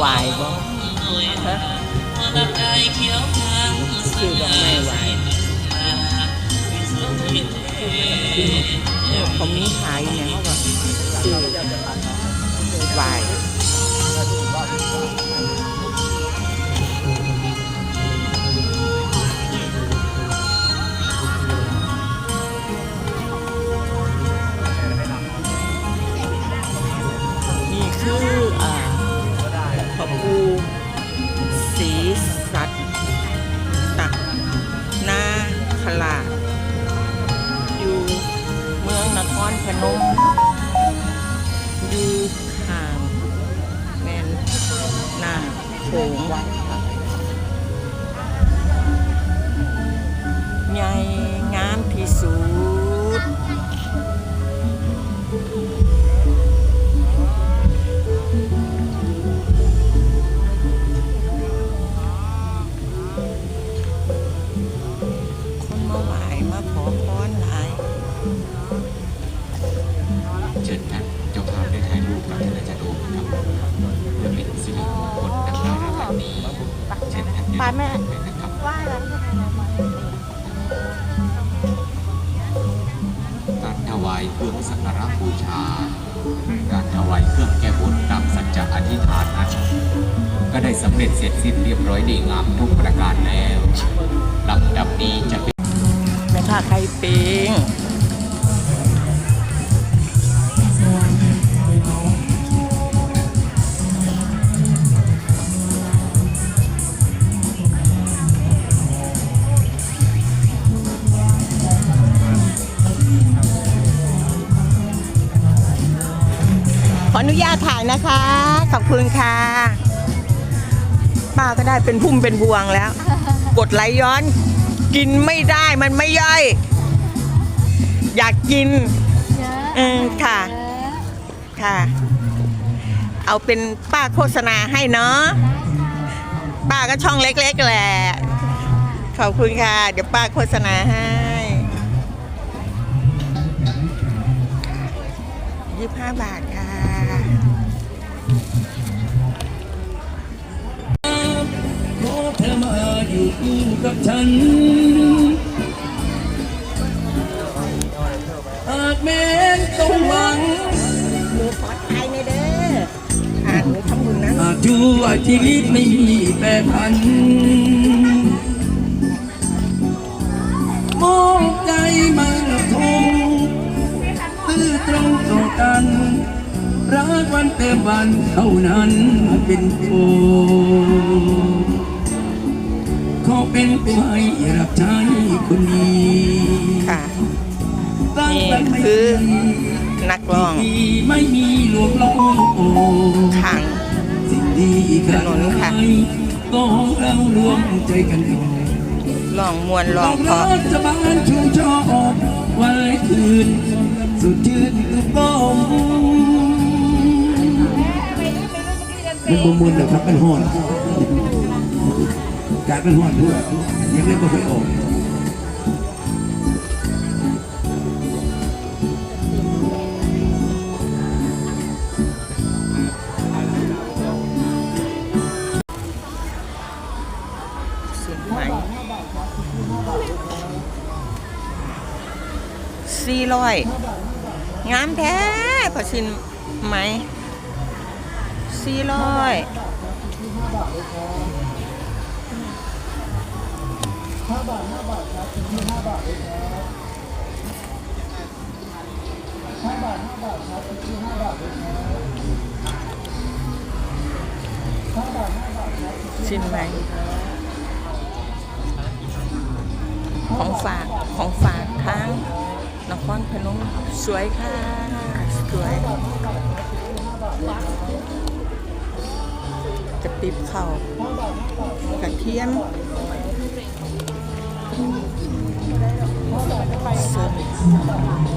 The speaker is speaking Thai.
ไหวบ่ฮะซื้อดอกไม้ไหวเนี่ยเขามีขายอยู่เนี่ยเขาก็ รพนมอยู่ข้างแม่นน้าโขงวัด เชิญท่านไปแม่ไปนะครับว่าอะไรการถวายเครื่องสักการะบูชา การถวายเครื่องแก้บนตามสัจจะอธิษฐานนั้นก็ได้สำเร็จเสร็จสิ้นเรียบร้อยดีงามทุกประการแล้วลำดับนี้จะเป็นแม่ค้าไข่ปิง นุญาตถ่ายนะคะ ขอบคุณค่ะ ป้าก็ได้เป็นพุ่มเป็นบวงแล้ว กดไหลย้อน กินไม่ได้มันไม่ย่อย อยากกินอะเออค่ะ ค่ะ เอาเป็นป้าโฆษณาให้เนาะป้าก็ช่องเล็กๆแหละ ขอบคุณค่ะ เดี๋ยวป้าโฆษณาให้ยี่สิบห้าบาทค่ะ ขอเธอมาอยู่คู่กับฉันหากแม้นต้องหวังหนูขอไทยในเด้อค่ะหนูทำบุญนะหากชั่วชีวิตไม่มีแปรผัน วันเติมวันเท่านั้นเป็นโทขอเป็นผู้ให้รับใช้คนนี้ค่ะตั้งนี่แต่ไม่คือมีนักร้องที่ไม่มีหลวงลองโอ้ขังสิ่งดีขนาดถนนค่ะไหนก็เรารวมใจกันอยู่ลองมวนลองเพรัราะฐบาลชูชอบไว้คืน มันบมุนนะครับเป็นห่อนการเป็นห่อนด้วยยังเล่นไม่ค่อยออกสียงใหมสี่ร้อยงามแท้พอชินไหม สี่ร้อยชินไหมของฝากของฝากทางนครพนมสวยค่ะ สวย ติบเข่ากระเทียมเส้น